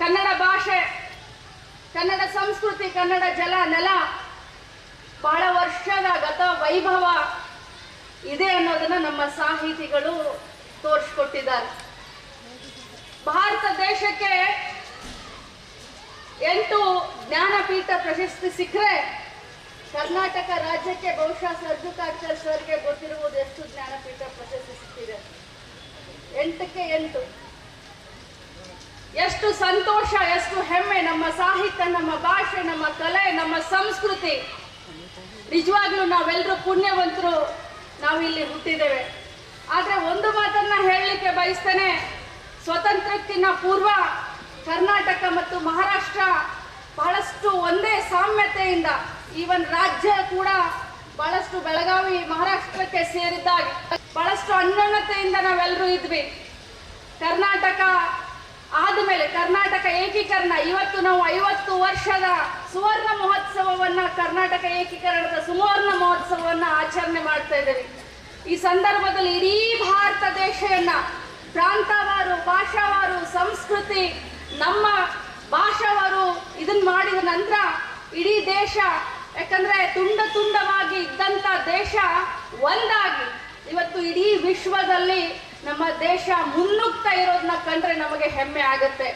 ಕನ್ನಡ ಭಾಷೆ, ಕನ್ನಡ ಸಂಸ್ಕೃತಿ, ಕನ್ನಡ ಜಲ, ನೆಲ, ಬಹಳ ವರ್ಷದ ಗತ ವೈಭವ ಇದೆ ಅನ್ನೋದನ್ನ ನಮ್ಮ ಸಾಹಿತಿಗಳು ತೋರಿಸ್ಕೊಟ್ಟಿದ್ದಾರೆ. ಭಾರತ ದೇಶಕ್ಕೆ ಎಂಟು ಜ್ಞಾನಪೀಠ ಪ್ರಶಸ್ತಿ ಸಿಕ್ಕರೆ ಕರ್ನಾಟಕ ರಾಜ್ಯಕ್ಕೆ ಬಹುಶಃ ಸರ್ಜುಕಾಚಾರ್ಯ ಸರ್ಗೆ ಗೊತ್ತಿರುವುದು ಎಷ್ಟು ಜ್ಞಾನಪೀಠ ಪ್ರಶಸ್ತಿ ಸಿಕ್ಕಿದೆ. ಎಂಟಕ್ಕೆ ಎಂಟು. ಎಷ್ಟು ಸಂತೋಷ, ಎಷ್ಟು ಹೆಮ್ಮೆ, ನಮ್ಮ ಸಾಹಿತ್ಯ, ನಮ್ಮ ಭಾಷೆ, ನಮ್ಮ ಕಲೆ, ನಮ್ಮ ಸಂಸ್ಕೃತಿ. ನಿಜವಾಗ್ಲೂ ನಾವೆಲ್ಲರೂ ಪುಣ್ಯವಂತರು, ನಾವಿಲ್ಲಿ ಹುಟ್ಟಿದ್ದೇವೆ. ಆದರೆ ಒಂದು ಮಾತನ್ನ ಹೇಳಲಿಕ್ಕೆ ಬಯಸ್ತೇನೆ. ಸ್ವತಂತ್ರಕ್ಕಿಂತ ಪೂರ್ವ ಕರ್ನಾಟಕ ಮತ್ತು ಮಹಾರಾಷ್ಟ್ರ ಬಹಳಷ್ಟು ಒಂದೇ ಸಾಮ್ಯತೆಯಿಂದ, ಈವನ್ ರಾಜ್ಯ ಕೂಡ ಬಹಳಷ್ಟು ಬೆಳಗಾವಿ, ಮಹಾರಾಷ್ಟ್ರಕ್ಕೆ ಸೇರಿದ್ದಾಗ, ಬಹಳಷ್ಟು ಅನ್ಯೋನ್ಯತೆಯಿಂದ ನಾವೆಲ್ಲರೂ ಇದ್ವಿ. ಕರ್ನಾಟಕ ಕರ್ನಾಟಕ ಏಕೀಕರಣ. ಇವತ್ತು ನಾವು ಐವತ್ತು ವರ್ಷದ ಸುವರ್ಣ ಮಹೋತ್ಸವವನ್ನ ಕರ್ನಾಟಕ ಏಕೀಕರಣದ ಸುವರ್ಣ ಮಹೋತ್ಸವವನ್ನ ಆಚರಣೆ ಮಾಡ್ತಾ ಇದ್ದೇವೆ. ಈ ಸಂದರ್ಭದಲ್ಲಿ ಇಡೀ ಭಾರತ ದೇಶವನ್ನ ಪ್ರಾಂತವಾರು, ಭಾಷಾವಾರು, ಸಂಸ್ಕೃತಿ, ನಮ್ಮ ಭಾಷಾವಾರು ಇದನ್ನ ಮಾಡಿದ ನಂತರ ಇಡೀ ದೇಶ, ಯಾಕಂದ್ರೆ ತುಂಡ ತುಂಡವಾಗಿ ಇದ್ದಂತ ದೇಶ ಒಂದಾಗಿ. ಇವತ್ತು ಇಡೀ ವಿಶ್ವದಲ್ಲಿ ನಮ್ಮ ದೇಶ ಮುನ್ನುಗ್ತಾ ಇರೋದನ್ನ ಕಂಡ್ರೆ ನಮಗೆ ಹೆಮ್ಮೆ ಆಗುತ್ತೆ.